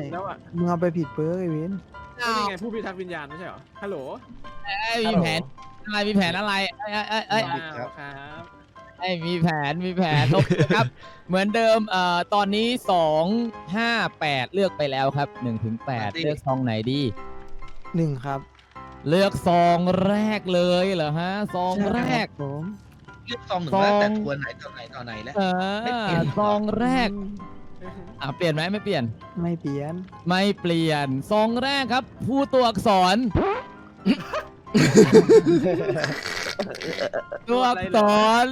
เป็นแล้วอะมึงเอาไปผิดเบอร์ไอ้เว้นก็นี่ไงผู้พิทักษ์วิญญาณไม่ใช่เหรอ ฮัลโหลเอ้ยมีแผนอะไรมีแผนอะไรเอ้ยเอ้ยเอ้ยเอ้ยอ้าวครับเอ้ยมีแผนมีแผนโอเคครับ เหมือนเดิมเอ่อตอนนี้สองห้าแปดเลือกไปแล้วครับหนึ่งถึงแปดเลือกซองไหนดี หนึ่งครับเลือกซองแรกเลยเหรอฮะซองแรกผมเลือกซองหนึ่งซองแล้วแต่ควรไหนตอนไหนตอนไหนแล้วเอไม่เปลี่อยนซองแรก อะเปลี่ยนไหมไม่เปลี่ยน ไม่เปลี่ยน ไม่เปลี่ยนซองแรกครับ ผู้ตัวอักษร ตัวอักษร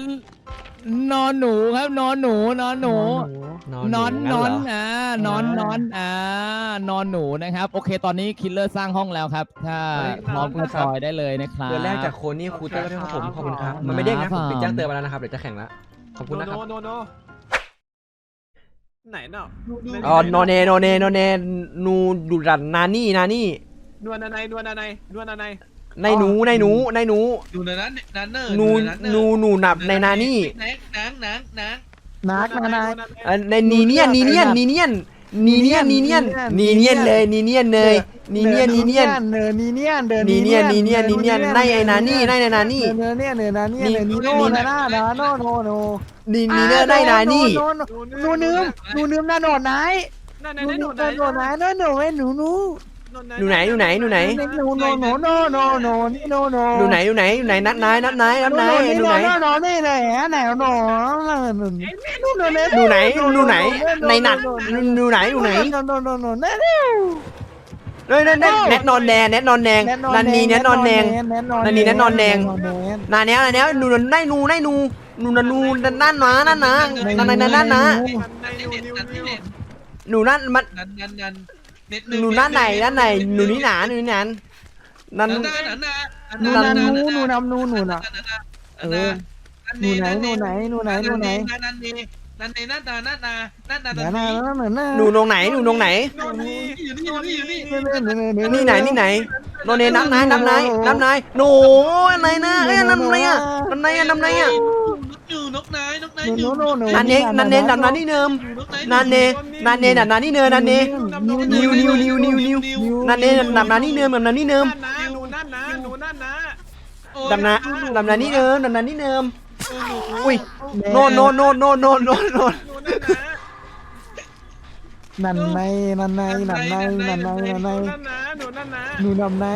นอนหนูครับนอนหนูนอนหนู นอนนอนอ่านอนนอนอ่านอนหนูนะครับ โอเคตอนนี้คิลเลอร์สร้างห้องแล้วครับ ถ้าพร้อมก็ซอยได้เลยนะครับ เดือนแรกจากโคนนี่ครูเต้ยก็ได้ครับผมขอบคุณครับ มันไม่เด้งนะผมปิดแจ้งเตือนไปแล้วนะครับเดี๋ยวจะแข่งแล้วขอบคุณนะครับ โนโนโน ไหนเนาะอ๋อโนเนโนเนโนเนนูดูดันนานี่นานี่นวลอะไรนวลอะไรนวลอะไรในหนูในหนูในหนูดูในนั้นนันเนอร์หนูหนูหนูหนับในนานี่นังนังนังนังนักนะนายอะในนีเนียนนีเนียนนีเนียน นีเนียนนีเนียนนีเนียนเลยนีเนียนเลยนีเนียนนีเนียนเนินนีเนียนเดินนีเนียนนีเนียนนีเนียนในไอ้นานี่ในในนานี่เนินเนี่ยเนินนานี่นี่เนินนีโน่นี่นะนะนะโน่โน่โน่นีนีเนอร์ในนานี่โน่โน่หนูนืมหนูนืมนาโนดไหนนั่นหไหนนูไหนนืโนมไหนนาโนดไหนโน่หนูไอ้หนู หนูหนูไหนหนูไหนหนูไหนหนูโน่โน่โน่โน่โนนี่โนโนหนูไหนหนูไหนหนูไหนนัดนายนัดนายนัดนายหนูไหนโน่นี่แหละไหนโน่หนูหนูหนูไหนหนูไหนในนัดหนูไหนหนูไหนโนโนโนโน่เฮ้ยนั่นนั่นแนทนอนแดงแนทนอนแดงนันนีแนทนอนแดงนันนี่แนทนอนแดงนาแนวนาแนวหนูได้หนูได้หนูหนูนันนูนั่นนั่นนะนั่นนะนั่นนั่นนั่นนะในนัน นิวเน็ตนิวนันนิวเน็ตหนูนั่นมันนันนันนันเน็ตหนูนั่นไหนนั่นไหนหนูนี่หนาหนูนี่หนานนั่นนันนันนันหนูนำนูหนูนำนูหนูน่ะ เออ หนูไหนหนูไหนหนูไหนหนูไหนนันนี่นันนี่นันนานันนานันนาเดี๋นัยวนนะนี่เหมือนนะหนูตรงไหนหนูตรงไหนโนนี่อยู่นี่อยู่นี่อยู่นี่นี่ไหนนี่ไหนโนเนน้ำนายน้ำนายน้ำนายหนูอะไรนะเอ้ยน้ำนายอะน้ำนายอะน้ำนายอะ อยู่นกนายนกนายหอนูยู่หนูหนูนันเนนันเนนันนานี่เนิมนกนายนันเนนันเนนันนานี่เนิมนันเนนิวนิวนิวนิวนิวนันเนนันนานี่เนิมนันนานี่เนิมนั่นนะหนูนั่นนะหนูนั่นนะดำนาดำนานี่เนิมดำนานี่เนิมอุ้อุ้ยยโนโนโนโนโนโนโนหนูนั่นนะนันในนันในนันในนันในนันในหนูนั่นนะหนูนั่นนะหนูนำใน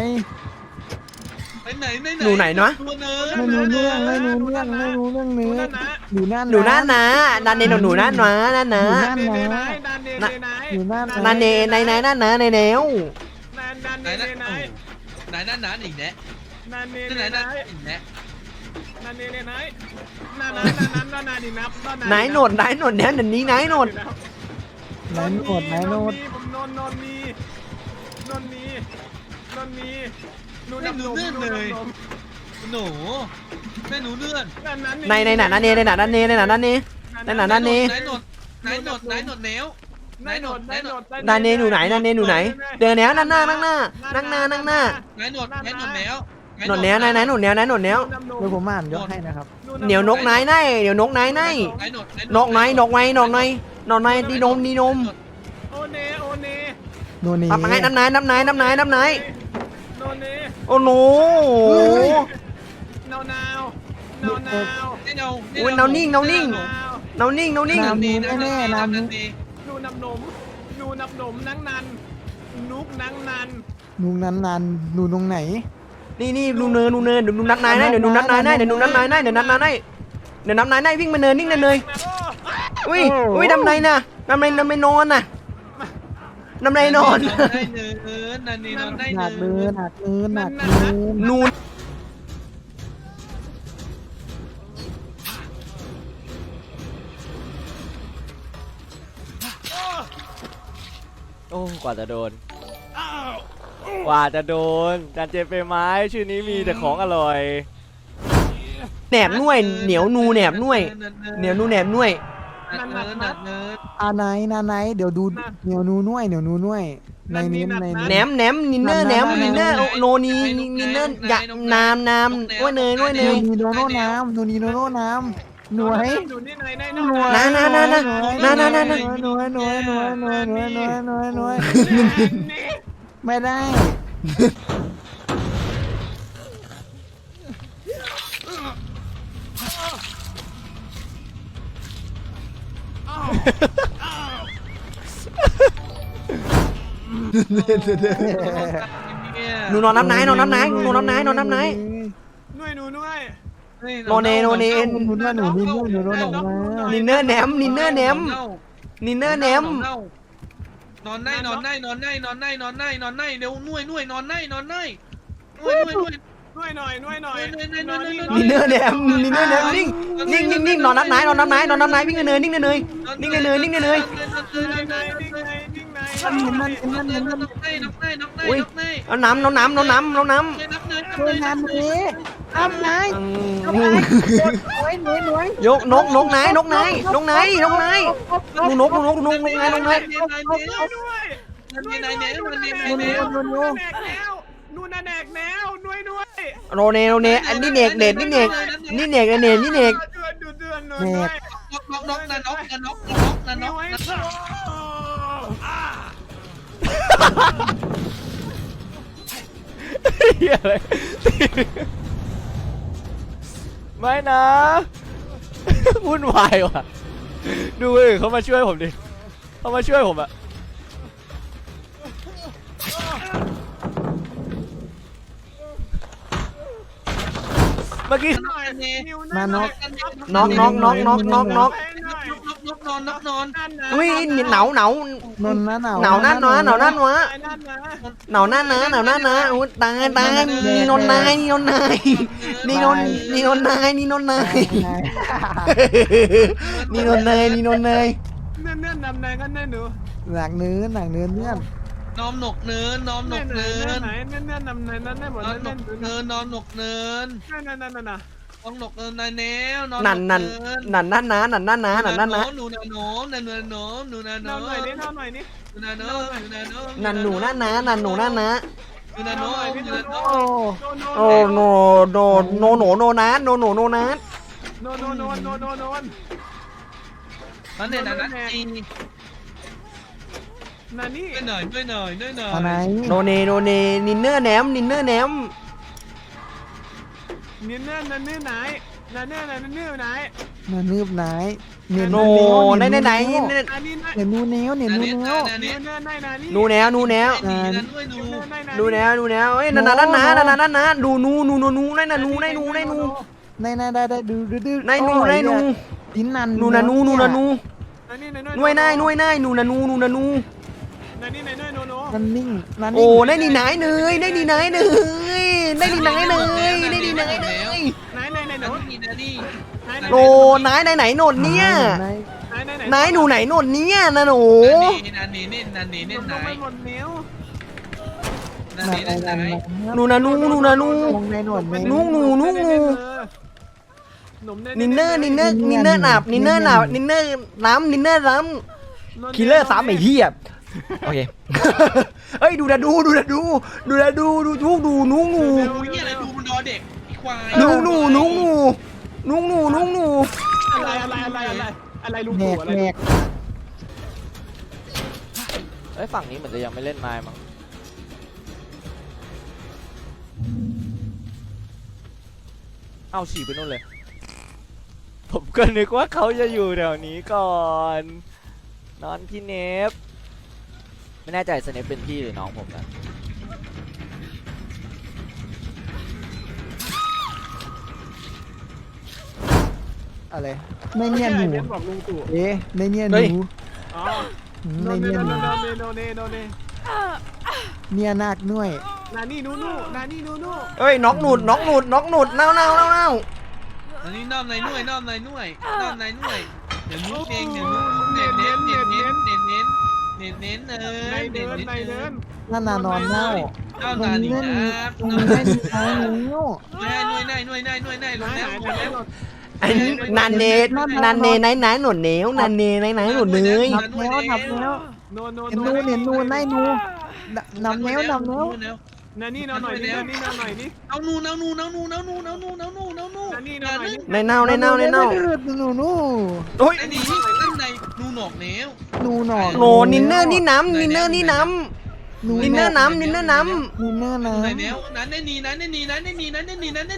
ไปไหนไหนหนูไหนเนาะตัวเนินไม่รู้เรื่องไม่รู้เรื่องไม่รู้เรื่องหนูเนื้อนั่นนะหนูนั่นหนูนั่นนะนันเนหนูนั่นนะนั่นนะเนเนไหนดันเนเนไหนหนูนั่นนันเนในในนั่นนะในแนวนันดันไหนเนนะเนไหนไหนนั่นนั่นอีกแน่นันเนไหนเนไหนนั่นอีกแน่นันเนเนไหนนั่นนั่นนั่นนั่นนั่นนี่นับไหนโหนดไหนโหนดเนี่ยเดี๋ยวนี้ไหนโหนดไหนโนดไหนโนดผมนนนนมีนนมีนนมีหนู ไม่หนูเลื่อนเลยหนูแม่หนูเลื่อนในในหนานั่นเนในหนานั่นเนในหนานั่นเนในหนานั่นเนไหนหนดไหนหนดไหนหนดแนวไหนโนดไหนโนดนันเนหนูไหนนันเนหนูไหน เดินแนวนั่งหน้านั่งหน้านั่งหน้านั่งหน้าไหนหนดไหนหนดแนวหนดแนวไหนไหนโหนดแนวไหนหนดแนวเดี๋ยวผมอ่านยกให้นะครับเหนียวนกไหนไหนเหนียวนกไนไหนไหนหนดนกไหนนกไหนนกไนนกไนดีนมดีนมโอเนโอเนโนนี่ทำไงน้ำไหนน้ำไหนน้ำไหนน้ำไหนโนเน โอ้โหนาวนาวนาวนาวนี่เนาอุ้ยเนานิ่งเนานิ่งนาวเนานิ่งเนานิ่ง น้ำนูแน่ๆน้ำนูนูนับนมนูนับนมนังนันนุกนังนันนูนั้นนันนูตรงไหน นี่นี่ดูเนินดูเนินเดี๋ยวดูนัดนายได้เดี๋ยวดูนัดนายได้เดี๋ยวดูนัดนายได้เดี๋ยวนัดนายได้เดี๋ยวนัดนายได้วิ่งมาเนินนิ่งเนินเลยอุ้ยอุ้ยดำนายน่ะดำนายดำนายนอนน่ะ ดำในนอน ได้เนินนันนี่นอนได้หนักเนิเนื้อหนักเนื้อหนักเนื้อนูนโอ้กว่าจะโดน กว่าจะโดนจานเจเปไม้ชื่อนี้มีแต่ของอร่อย แหนบนุ่ยเหนียวนูแหนบนุ่ยเหนียวนูแหนบนุ่ยเนินเนินเนิน อาไหนนาไหนเดี๋ยวดูเหนียวนูนุ่ยเหนียวนูนุ่ยในนี้ในแหนนี้มแหนมนินเนอร์แหนมนินเนอร์โนนีนินเนอร์ยะนามนามน้วยเนยน้วยเนนูยนีโนโน่น้ำนูนีโนโน่น้หน่วยหนูนี่ไหนไหนหน่วยนะนะนะนะนะนะนะนะ หน่วยหน่วยหน่วยหน่วยหน่วยหน่วยหน่วยหน่วยนี่ไม่ได้ หนูนอนน้ำไหนนอนน้ำไหนหนูนอนน้ำไหนนอนน้ำไหนหน่วยหนูหน่วยโนเนโนเนหนูว่าหนูนี่หนูหนูหนูมานินเนอร์แหนมนินเนอร์แหนมนินเนอร์แหนมนอนได้นอนได้นอนได้นอนได้นอนได้นอนได้เดี๋ยวนุ่ยนุ่ยนอนได้นอนได้นุ่ยนุ่ยนุ่ยหน่วย น่วยหน่อยน่วยหน่อยนี่เนื้อแดมนินเนอร์แดมนิ่งนิ่งนิ่งนิ่งนอนน้ำไม้นอนน้ำไม้นอนน้ำไม้วิ่งเนยนิ่งเนยนิ่งเนยนิ่งเนยนั่นมันนั่นมันนั่นมันอุ้ยเอาน้ำเอาน้ำเอาน้ำเอาน้ำช่วยน้ำเลยน้หนายยกนกนกนายนกนายนกนายนกนายดูนกดูนกดูนกนกนายนกนายนู่นน่ะแดกแนวนู่นน่ะแดกแนวด้วยด้วย โรเนโรเนอันนี้เนกเนกนี่เนกนี่เนกเนกนี่เนกเดือนดูเดือนหน่วยหน่วยนกนกนกนะนกนะนกนะนกนะนหน่กวยนะเหี้ยอะไรไม่นะวุ่นวายว่ะ ดูเอเขามาช่วยผมดิเขามาช่วยผมอะ เมื่อกี้หน่อยนิ้วมานกน็อกน็อกน็อกน็อกน็อกน็อกนกนอนนกนอนอุ้ยหนาวหนาวนนนะหนาวหนาวนั่นวะหนาวนั่นวะนั่นนะหนาวนั่นนะหนาวนั่นนะอุ้ยตายตายนี่นนนายนี่นนนายนี่นนนี่นนนายนี่นนนายนี่นนเนยนี่นนเนยเนื่อนเนื่อนนำนายกันแน่หนูหนักเนื้อหนักเนื้อเนื้อน นอมหนกเนินนอมหนกเนินไหนเนื่อนเนื่นนำนายนั่นแน่หมดนอมหนเนื่อนกเนื่อนเนินนอมหนกเนินนั่นนั่นนั่นน่ะนอมหนกเนินนายแนวนอมนั่นนั่นนั่นนั่นนะนั่นนั่นนะนั่นนั่นนะหนูนาโนหนูนาโนหนูนาโนนอนหน่อยนี่นอนหน่อยนี่หนูนาโนหนูนาโนนั่นหนูนั่นนะนั่นหนูนั่นนะหนูนาโนหนูนาโนโอ้โนโนโอ้โนโนโนโนโนนัทโนโนโนนัทโนโนโนโนโนโนนั่นเนี่ยนั่นจริง นานี่ด้วยหน่อยด้วยหน่อยด้วยหน่อยอะไรโนเนโนเนนินเนอร์แหนมนินเนอร์แหนมนี่เนื่อนนั่นเนื่อนไหนนั่นเนื่อนนั่นเนื่อนไหนเนื้อนืบไหนเนื้อโนไหนไหนไหนอันนี้นะเนื้อนูเนื้อเนื้อนูเนื้อเนื่อนเนื่อนในนานี่นูแนวนูแนวนี่นั่นด้วยดูดูแนวดูแนวเอ้ยนั่นนั่นนั่นนะนั่นนั่นนั่นนะดูนูนูนูนูนั่นน่ะนูนั่นนูนั่นนูในในได้ได้ดูดูดูนั่นนูนั่นนูดินนันนูนะนูนูนะนูนานี่ในนวยนายนวยนายนูนะนูนูนะนู นานี่ในโนโนมันนิ่งนั่นโอ้ได้ดีไหนเนยได้ดีไหนเนยได้ดีไหนเนยได้ดีไหนเนยไหนไหนไหนโนนั่นนี่นะนี่โอ้นายไหนไหนโนดเนี่ยในไหนไหนนายหนูไหนโนดเนี่ยนะหนูนั่นนี่เน้นนั่นนี่เน้นไหนไปหมดนิ้วนั่นในนี่ในเน้นไหนในนูนะนูนูนะนูลงในหนวดในนูนูนูนูหนุ่มนินเนอร์นินเนอร์นินเนอร์หนาบนินเนอร์หนาบนินเนอร์น้ำนินเนอร์น้ำคิลเลอร์สามไอ้เหี้ย โอเคเฮ้ยดูนะดูดูนะดู ดูนะดูดูทุกดูนูงูดูยี่อะไรดูมันดอเด็กควายนูนูนูงูนูงูนูงูอะไรอะไรอะไรอะไรอะไรลุงแหนตู่กอะไรแหนกเอ้ยฝั่งนี้เหมือนจะยังไม่เล่นไม้มั้งเอาฉีกไปนู่นเลย ผมก็นึกว่าเขาจะอยู่แถวนี้ก่อน นอนพี่เนฟ ไม่แน่ใจสเนฟเป็นพี่หรือน้องผมนะอะไรในเนี่ยหนูเน้นบอกลุงตู่เอ๊ะในเนี่ยหนูอ๋อในโนเนเนี่ยโนหนูเนโนเนโนเนเนี่ยนาคหน่วยนานี่นูนูนานี่นูนูเฮ้ยน็อกหนุดน็อกหนุดน็อกหนุดเน่าเน่าเน่าเน่าอันนี้น้อมในหน่วยน้อมในหน่วยน้อมในหน่วยเดี๋ยวนุ๊กเองเดี๋ยวนุ๊กเน้นเน้นเน้นเน้นเน้น เน้นเน้นเน้นเออในเน้เดินนในเน้นเดินนั่นน่ะนอนเน่าเอาตรนางนอีนี้กไม่นะมีตรงนี้ไม่มีใครหนูหน่วยในหน่วยในหน่วยในหน่วยในหายลงหายแล้วหายแล้วไอ้นันเนนันเนไหนไหนหนุดเหนียวนันเนไหนไหนหนุดเนยนับแล้วนับแล้วโนโนเห็นนูเห็นนูในนูนับแล้วนับแล้ว นานี่นอนหน่อยนี่นานี่นอนหน่อยนี่เอานูเอานูเอานูเอานูเอานูเอานูเอานูนานี่นอนไหนในเน่าในเน่าในเน่าหนูหนูโอ้ยไอ้นี่นั่นในนูหนอกแนวหนูหนอนโหนินเนอร์นี่น้ำนินเนอร์นี่น้ำ นินเนอร์น้ำนินเนอร์น้นินเนอร์นะในแนวนั้นในนี่นั้นในนี่นั้นในนี่นั้นในนี่นั้นใน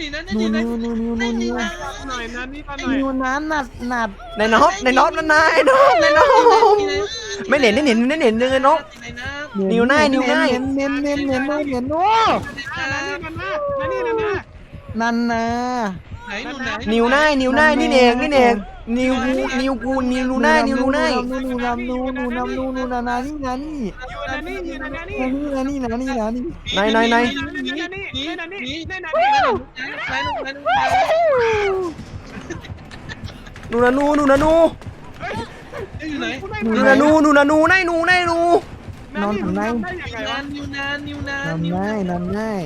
นี่นั้นในนี่นั้นในหนูนี่หนั้นูนหนูหนูหในนูหนูนี่นั้นหน่อยนะนี่มาหหน่อยนูนั้นหนัดหนัดำในน็อตในน็อตนั่นนายน็อตในน็อตไม่เห็นไม่เห็นไม่เห็นเลยน็อตในน้นิ้วหน้านิ้วหน้าเน้นเน้นเน้นเน้นเน้นเน้นโอ้นั่นนี่นั่นนะนั่นนี่นั่นนะนันนะไหนหนูไหนนิ้วหน้านิ้วหน้านี่เองนี่เอง นิ้วกูนิ้วกูนิ้วนูหน้านิ้วนูหน้าหนูหนูนำหนูหนูนำหนูหนูนานานี่นานี่อยู่นั่นนี่อยู่นั่นนี่นานี่นานี่นานี่นานี่ไหนไหนไหนนี่นั่นนี่นี่นั่นนี่นี่นั่นนี่ไหนหนูไหนหนูนูนานูนูนานูอยู่ไหนนูนานูนูนานูไหนนูไหนนูนอนทำไมได้ยังไงวะนิวนานนิวนานนำง่ายนำง่าย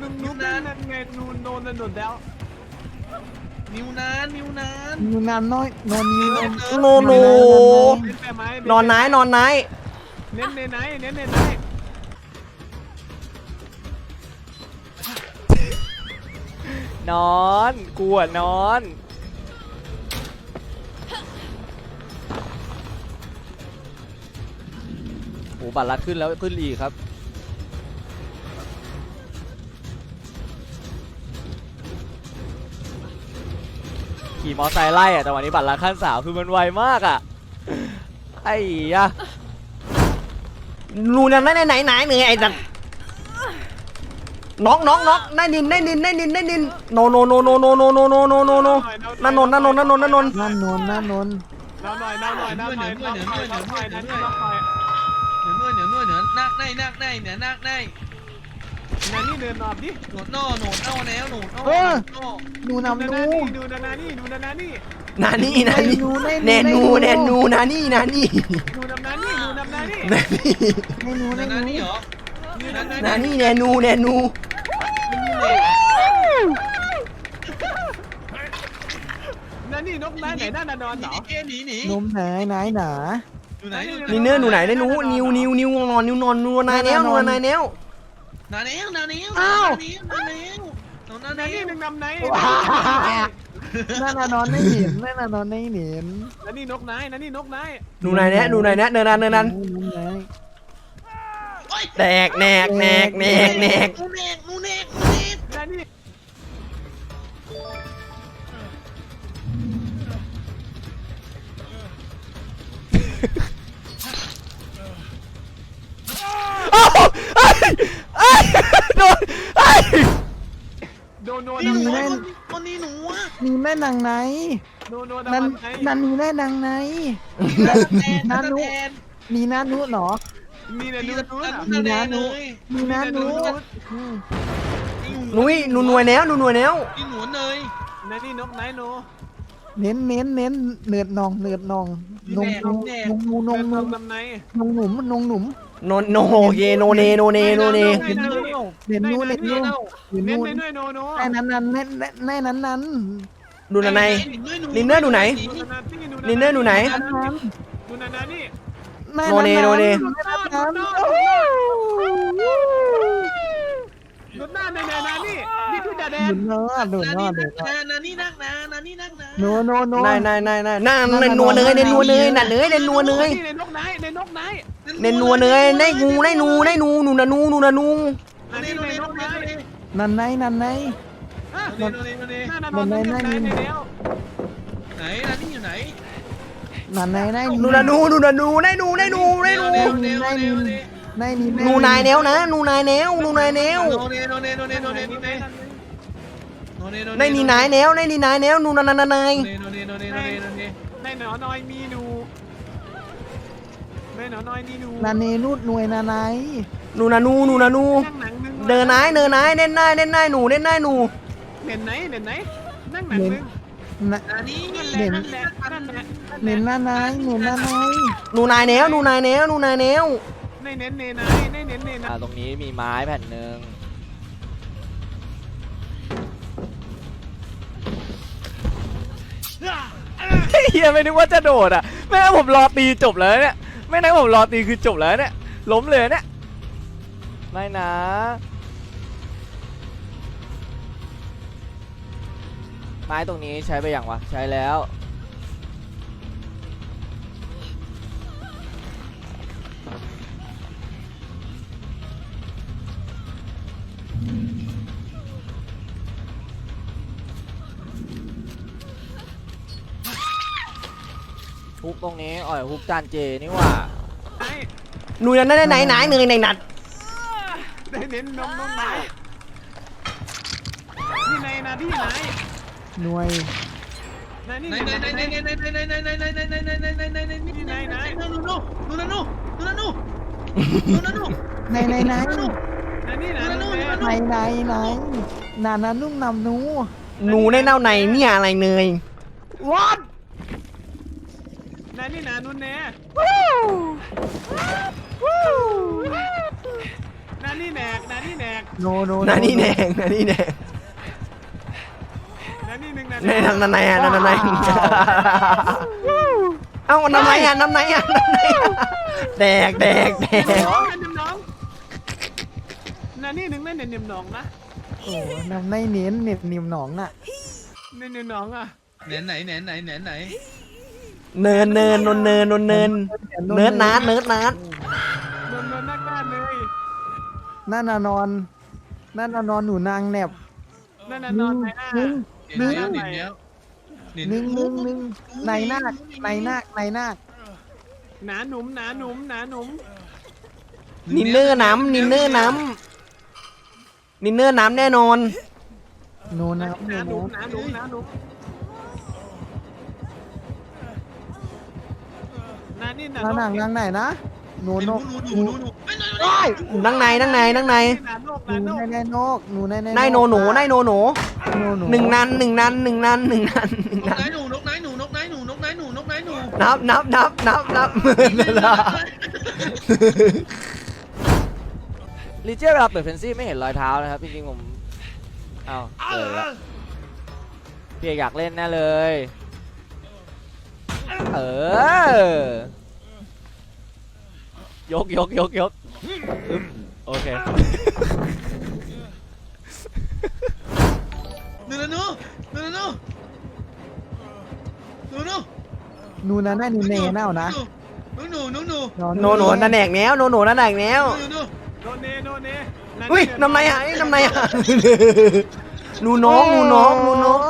นุ่มนุ่มนั่นไงนูนโดนโดนแล้ว นิวนานนิวนานอยู่นานน้อยนอนนี้นอนโนโนเน้นแปะไม้นอนไหนนอนไหนเน้นในไหนเน้นในไหนนอนกูอะนอน โอ้บัตรลัดขึ้นแล้วขึ้นอีกครับ ขี่มอไซค์ไล่อะแต่วันนี้บัตรลัดขั้นสามคือมันไวมากอะไอ้ยะนูนั่นไหนไหนไหนเหนื่อยไอ้สัตว์น็อกน็อกน็อกได้นินได้นินได้นินได้นินโนโนโนโนโนโนโนโนโนโนโนนั่นนนนั่นนนนั่นนนนั่นนนนั่นนนนั่นนนน้ำหน่อยน้ำหน่อยน้ำหน่อยน้ำหน่อยน้ำหน่อยน้ำหน่อยน้ำหน่อยเหนือเหนือเหนือเหนือนักในนักในเหนือนักใน นั่นนี่เดินนอบดิหนวดนอหนวดนอแล้วหนวดนอหนูดูนำนาหนูนี่ดูนานี่ดูนานี่นานี่นานี่แนนูแนนูนานี่นานี่ดูน้ำนานี่ดูน้ำนานี่นานี่ให้หนูให้หนานูนี่เหรอนานี่แนนูแนนูนานี่นกน้าไหนน่านอนเหรอเอ๊หนีหนีนมไหนไหนหนาอยู่ไหนนี่เนื้อหนูไหนได้หนูนิวนิวนิวนอนนิวนอนนูนายแนวนูนายแนว นาเนี้ยนาเนี้ยนาเนี้ยนาเนี้ยนานาเนี้นี่ยหนึ่งนำไหนนั่นน่ะนอนไม่เห็นนั่นน่ะนอนไม่เห็นนานี่นกนายนานี่นกนายนูนายแนวนูนายแนวเนินนันเนินนันนมไหนแตกแนกแนกแนกแนกนูเนกนูเนกนูเนก นี่แม่นางไหนโดนโดนนั่นไหนนันนี่แม่นางไหนนานุนี่นานุเหรอมีนะนี่ดูนาดูนุนานุเลยนี่นานุอืมนุ้ยหนูหน่วยแนวหนูนวยแนวนี่หนูเลยนนี่นกนายโนเน้นเน้นเน้นเนือดนองเนือดนองนงนงนงนูนนงนงนำไหนนงหนุ่มนงหนุ่มโนโนเยโนเนโนเนโนเนเห็นนู่นเห็นนู่นเห็นนู่นเห็นเน้นนู่นเน้นด้นโนแน่นั้นนั้นแน่แน่นั้นนั้น ดูนันในนินเนอร์ดูไหนนินเนอร์ดูไหน ดูนานานี่โนเนโนเน ดูหน้าในนานี่นี่คือดาแดหนนุนเนื้อหนุนนาเนื้อนี่หนุนันกนานานี่นักนานานี่นักนาโนโนโนนายนายนายนายนั่นเนนัวเนยเนนัวเนยนั่นเนยเนนัวเนยในนกนายในนกนายเนนัวเนยในงูในนูในนูนูนานูนูนานูอันนี้ในนกนายนันไหนนันไหน อะโนเนโนเนหน้านอนนกนายในแล้วไหนนานี่อยู่ไหนนันไหนไหนนูนานูนูนานูในนูในนูในนูเนเนนเนไหนนี่นูนายแนวนะนูนายแนวนูนายแนวโนเนโนเนโนเนโนเนโนเนนเนโนเนในนี่นายแนวในนี่นายแนวนูนานานานเนโนเนโนเนโนเนโนเนในหนอนอยมีนูในหนอนอยมีนูนันเนนูดหน่วยนันไหนนูนานูนูนานูนั่งหนังนึงเดินนายเดินนายเน้นนายเน้นนายหนูเน้นนายหนู เด่นไหนเด่นไหนนั่งหนังนึงนะนานี่นั่นแหละนั่นแหละนั่นแหละเน้นนันไหนเน้นนันไหนนูนายแนวนูนายแนวนูนายแนวในเน้นเนนายในเน้นเนนาอ่ายตรงนี้มีไม้แผ่นหนึ่งเฮียไม่นึกว่าจะโดดอะไม่งั้นผมรอตีจบแล้วเนี่ยไม่นั้นผมรอตีคือจบแล้วเนี่ยล้มเลยเนี่ยไม่นะ ไม้ตรงนี้ใช้ไปอย่างวะ ใช้แล้ว ฮุกตรงนี้อ่อยฮุกจานเจนี่หว่าไหนหนูนั่นไหนไหนไหนเนยในนัดได้เน้นนมนมไหนที่ไหนนะที่ไหน หน่วยนะนี่ไหนไหนไหนไหนไหนไหนไหนไหนไหนไหนไหนไหนไหนไหนไหนไหนไหนไหนไหนนู่นนู่นนู่นนู่นนู่นนู่นนู่นนู่นในในในนะนี่นะนู่นนู่นในในในนานานุ่งนำหนูหนูในเน่าในเนี่ยอะไรเนยวัดนะนี่นะนุ่นแน่นะนี่แหนกนะนี่แหนกโนโนนานี่แดงนานี่แดงนะนี่หนึ่งนะ ในทางนันในอะนันในเอ้าน้ำไหนอะน้ำไหนอะน้ำไหนอะแดกแดกแดกน้องนะน้องนะนี่หนึ่งนั่นเนียมน้องนะโอ้นำในเน้นเน็บนิ่มหนองน่ะเนียมน้องอะไหนไหนไหนไหนไหนไหนเนินเนินนนเนินนนเนินเนิร์ดนัดเนิร์ดนัดนนนนนักการเลยนั่นน่ะนอนนั่นน่ะนอนหนูนางแนบนั่นน่ะนอนไหนอะ นึ่งเดี๋ยวเดี๋ยวเดี๋ยวหนึ่งหนึ่งหนึ่งในนาคในนาคในนาคหนาหนุ่มหนาหนุ่มหนาหนุ่มนินเนอร์น้ำนินเนอร์น้ำนินเนอร์น้ำแน่นอนโนน้ำหโนนาหนุ่มน้หนาหนุ่มหนาหนุ่มนานี่หนาำนางนางนางไหนนะ หนูนกดูดูดูดูนั่งในนั่งในนั่งในหนาโนกหหนาโนนูกในในนกหนูในในนายโนหนูนายโนหนูโนหนูหนึ่งนันหนึ่งนันหนึ่งนันหนึ่งนันหนึ่งนกนันไหนหนูนกไหนหนูนกไหนหนูนกไหนหนูนกไหนหนูนับนับนับนับนับหมื่นเลยล่ะลีเจียเวลาเปิดเฟนซี่ไม่เห็นรอยเท้านะครับจริงๆผมเอาเออละพี่เอกอยากเล่นแน่เลย เออ ยกยกยกยกอึ๊บโอเคหนูหนูหนูหนูหนูหนูหนูนะได้หนูเนน่านะหนูหนูหนูหนูโนหนูนั่นแหนกแนวโนหนูนั่นแหนกแนวหนูหนูโนเนโนเนอุ้ยน้ำในหายน้ำในหายหนูน้องหนูน้องหนูน้อง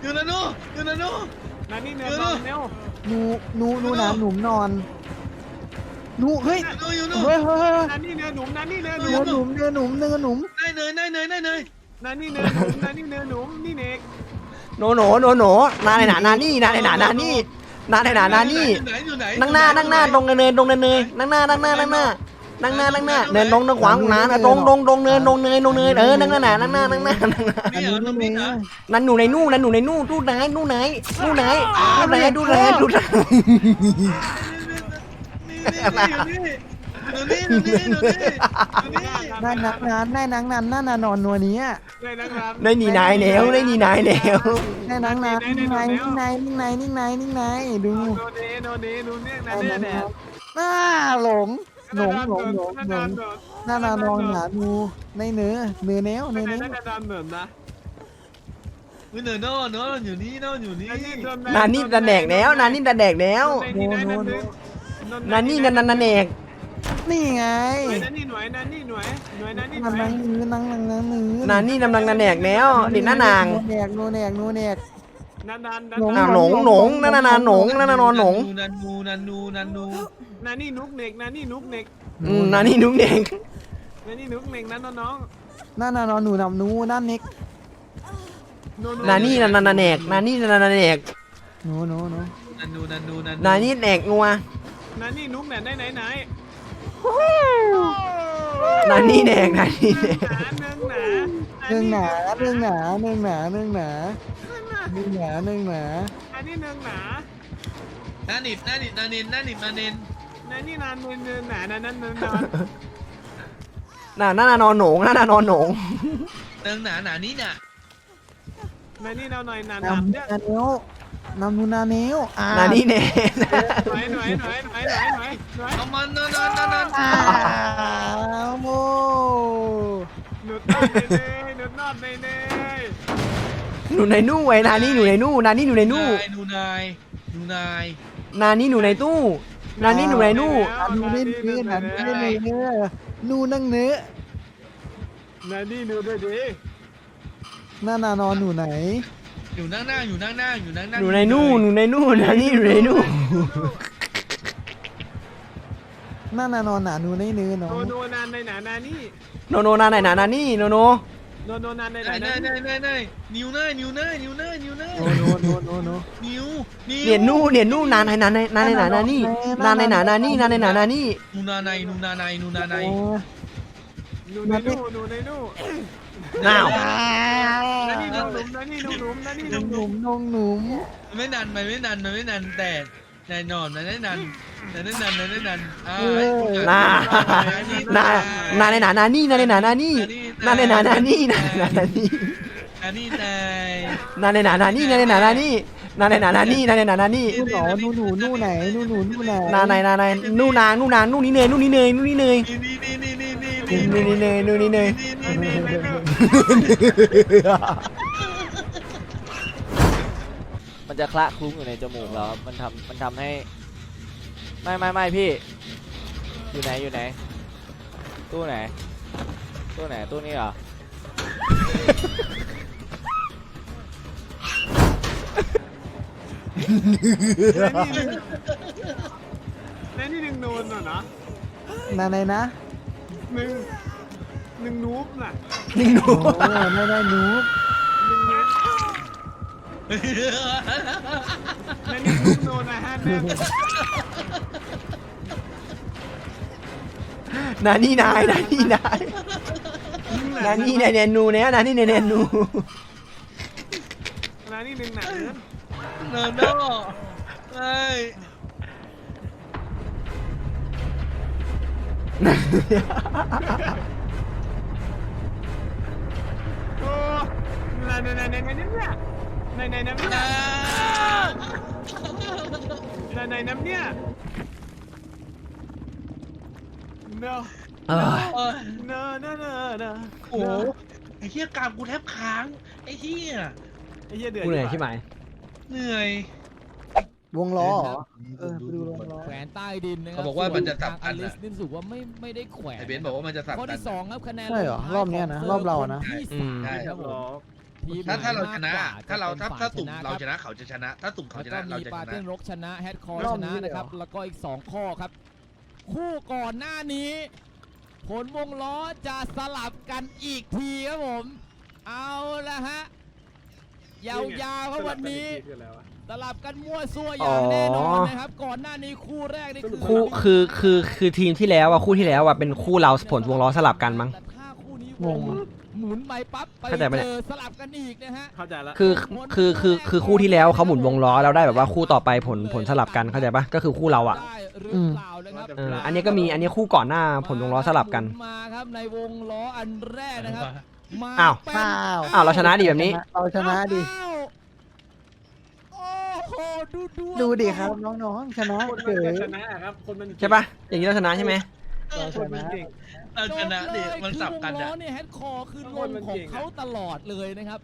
หนูหนูหนูหนูหนูนานี่เนื้อนอนเนวหนูหนูหนูน้ำหนุ่มนอน หนูเฮ้ยหนูอยู่หนูเฮ้ยเฮ้ยเฮ้ยนานี่เนื้อหนุ่มนานี่เนื้อหเนื้นุ่อมหนุ่มเนื้อหนุ่มเนื้อหนุ่มได้เนยได้เนยได้เนยนานี่เนื้อหนุ่มนานี่เนื้อหนุ่มนี่เนกโนหนูโนหนูนาในหนานานี่นาในหนานานี่นาในหนานานี่ไหนอยู่ไหนนั่งหน้านั่งหน้าตรงเนินตรงเนินเนยนั่งหน้านั่งหน้านั่งหน้านั่งหน้านั่งหน้าเนินตรงตรงขวางหนาตรงตรงตรงเนินตรงเนินตรงเนินเออนั่งหน้านั่งหน้านั่งหน้านั่งหน้านี่เหรอตรงนี้เหรอนั่นหนูในนู่นนั่นหนูในนู่นตู้ไหนนู่นไหนนู่นไหนนู่นไหนดูไหนดูไหน นี่นี่นี่นี่นี่นี่นี่ได้นักนานได้นักนานนั่นน่ะนอนนัวนี้อะได้นักรำได้หนีนายแนวได้หนีนายแนวได้นักนานนิ่งไหนนิ่งไหนนิ่งไหนนิ่งไหนนิ่งไหนดูโนเนโนเนโนเนนาเนแดดน่าหลงหลงหลงหลงหลงน่านานองหาดูในเนื้อเนื้อแนวในเนื้อนี้แนวนาดำเหมือนนะเนอเนอเนออยู่นี่เนออยู่นี่นานี่ดันแดกแล้วนานี่ดันแดกแล้วนานี่ นันนันแดกนี่ไงหน่วยนั่นนี่หน่วยนั่นนี่หน่วยหน่วยนั่นนี่หนัน่งวยนังนื้อนังนังนังนื้อนานี่กำลังนันแดกแล้วดินหน้านางโนแนกโนแนกโนแนกนันนันอ่าหนงหนงนั่นนาหนงนั่นนอนหนงนันนูนันนูนันนูนานี่นุกเน็กนานี่นุกเน็กอืมนานี่นุ่งแดงนานี่นุกเน็กนั่นน้องนั่นน่ะนอนหนูนำนูนั่นเน็กนานี่นันนันแดกนานี่นันนันแดกหนูหนูหนูนันนูนันนูนันนานี่แดกงัว นานี่นุกไหนไหนไหนนานี่แดกนานี่แดกเนื่องหนาเรื่องหนาเรื่องหนาเรื่องหนาเรื่องหนาเรื่องหนาเรื่องหนาอันนี้เนื่องหนานานิดนานิดนานินนานิดนานินนานี่นานเนื่องหนานั่นนั่นนอนน่าน่านอนหนงน่านอนหนงเติงหนาหนานี่น่ะนานี่เราหน่อยนานนำดำเนี่ย นาเนวนำนูนาเนวอ่านานี่แดกหน่อยหน่อยหน่อยหน่อยหน่อยหน่อยหน่อยเอามันนอนนอนนอนนอนอ้าวโมหนุดนอดในเนยหนุดนอดในเนยหนูในนู่ไอ้นานี่หนูในนู่นานี่หนูในนู่นายหนูนายหนูนายนานี่หนูในตู้ นานี่หนูในนู่หนาหนูในเนื้อหนาหนูในเนื้อหนูนั่งเนื้อนานี่ดูด้วยดิหน้านานอนหนูไหน อยู่นั่งหน้าอยู่นั่งหน้าอยู่นั่งหน้าหนูในนู่หนูในนู่นานี่หนูในนู่หน้านานอนหนาหนูในเนื้อโนน้องโนนานในหนานานี่โนโนนาไหนนานานี่โนโนโนโนนานในหนานายนานายนายนายนิ้วเนยนิ้วเนยนิ้วเนยนิ้วเนยโนโนโนโนโนนิ้วนิ้วเนียนนู่เนียนนู่นานในนาในนาในนานานี่นานในนานานี่นานในนานานี่หนูนาในหนูนาในหนูนาในหนูในนู่หนูในนู่ น้าวนานี่นุ่มนานี่นุ่มนานี่หนุ่มหนุ่มนงหนุ่มไม่นานมันไม่นานมันไม่นานแต่นายนอนมันไม่นานมันไม่นานมันไม่นานอ่าน้านานาในหนานานี่น้าในหนานานี่น้าในหนานานี่น้าในหนานานี่อันนี้นายนาในหนานานี่น้าในหนานานี่นาในนานานี่นาในนานานี่นู่นหรอนู่นหนูนู่นไหนนู่นหนูนู่นไหนนาในนาในนู่นนางนู่นนางนู่นนี่เนยนู่นนี่เนยนู่นนี่เนยนี่นี่นี่นี่ นี่นี่นู่นนี่เนยนู่นนี่เนยนี่นี่นี่มันจะคละคลุ้งอยู่ในจมูกเราครับมันทำมันทำให้ ไม่ไม่ไม่พี่ อยู่ไหนอยู่ไหน ตู้ไหน ตู้ไหน ตู้นี้เหรอนานี่หนึ่งโนนน่ะนะ นาไหนนะ หนึ่งหนึ่งนูบน่ะนี่หนูโอ้ไม่ได้หนูหนึ่งเนี้ยนานี่นุ่มโนนนะฮะแม่นานี่นายนานี่นายนานี่เนยเนยนูเนี่ยนานี่เนยเนยนู นานี่หนึ่งหนักเนื้อโนโนไอ้ โอ้ในในในในในเนี่ยในในน้ำเนี่ยในในน้ำเนี่ยเนอะเออโอ้ยเนอะเนอะเนอะเนอโอ้โหไอ้เหี้ยกรามกูแทบค้าง ไอ้เหี้ยไอ้เหี้ยเดือดกูเหนื่อยใช่ไหมเหนื่อย วงล้อเหรอ เออไปดูวงล้อ แขวนใต้ดินนะครัเขาบอกว่ามันจะสับอกันลิอะสนี่รู้สึกว่าไม่ไม่ได้แขวนไอ้เบนซ์บอกว่ามันจะสับข้อกันที่สองครับคะแนนใช่เหรอลงท้ายรอบเนี้ยนะขงรอบเรานะ ที่อืมสามใช่ ครับผมทีมถ้าถ้าเราชนะไหมกกว่ถ้าเราถ้าจะป็นถ้าตุ่มฝ่ยเราชคบนะเขาจะชนะ ถ้าตุ่มเขาชแล้วนะก็เรามีจะปาชเต้นนะรกชนะแฮดคอร์รอชบนี้นะเลยเหรอ นะครับ แล้วก็อีก 2 ข้อครับ คู่ก่อนหน้านี้ ผลวงล้อจะสลับกันอีกทีครับผม เอาละฮะ ยาวๆครับวันนี้สลับกั นมั่วซั่วอย่างแน่นอนนะครับก่อนหน้านี้คู่แรกนี่คือคู่คือคือคือทีมที่แล้วอะคู่ที่แล้วอะเป็นคู่เราผลวงล้อสลับกันมั้ง แต่ถ้าคู่นี้งงอะ หมุนไปปั๊บไปเข้าใจปะเนี่ยเจอสลับกันอีกนะฮะ เข้าใจละคือคือคือคือคู่ที่แล้วเขาหมุนวงล้อแล้วได้แบบว่าคู่ต่อไปผลผลสลับกันเข้าใจปะก็คือคู่เราอะได้หรือเปล่านะครับเอออันนี้ก็มีอันนี้คู่ก่อนหน้าผลวงล้อสลับกัน มาครับในวงล้ออันแรกนะครับมาอ้าวเป็นอ้าว อ้าวเราชนะดีแบบนี้ เราชนะดิ อ้าวโอ้โหดูดูดูดิครับน้องๆชนะคนเก๋มันจะชนะครับคนมันใช่ปะอย่างนี้เราชนะใช่ไหมเราชคนมันนะเก่ง เราชนะดิมันสับกันคือวงล้อะอเนี่ยแฮดคอร์คือลคนมมันของเก่งอะเขาตลอดเลยนะครับ